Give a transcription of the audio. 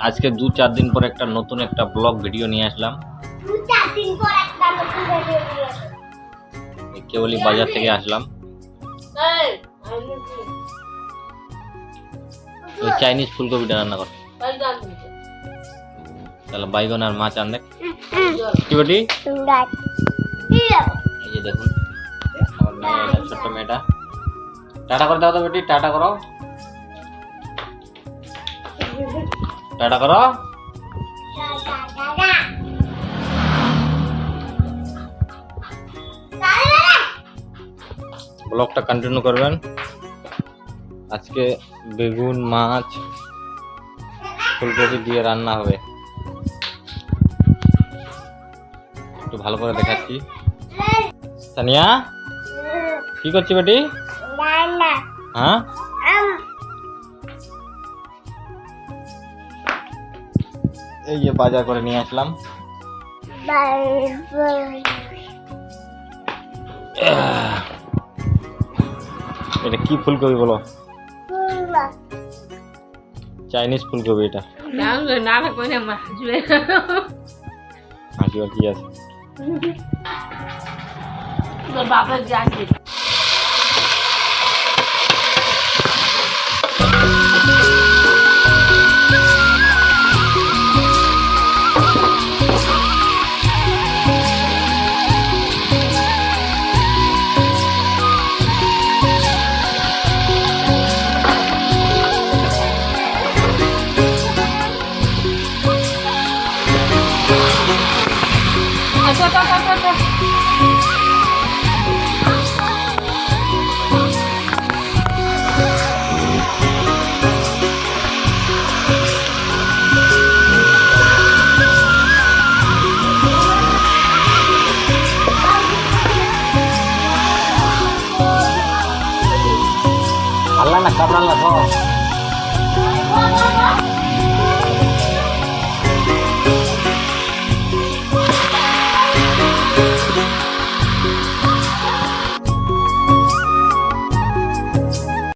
আজকে দু চার দিন পর একটা নতুন একটা ব্লগ ভিডিও নিয়ে আসলাম কেবলই বাজার থেকে আসলাম? ওই চাইনিজ ফুলকপিটা রান্না কর। তাহলে বাইগন আর মাছ। কি। এই যে দেখুন ছোট্ট মেয়েটা টাটা করে দাও তো বেটি টাটা করো টাটা করো। ব্লগটা কন্টিনিউ করবেন। আজকে বেগুন মাছ ফুলকপি দিয়ে রান্না হবে। একটু ভালো করে দেখাচ্ছি। সানিয়া কি করছি বেটি। হ্যাঁ? এই যে বাজার করে নিয়ে আসলাম। এটা কি ফুলকপি বলো চাইনিজ ফুলকপি এটা না, না, না, করে মাসবে। হাসি আর কি আছে Suelta, suelta.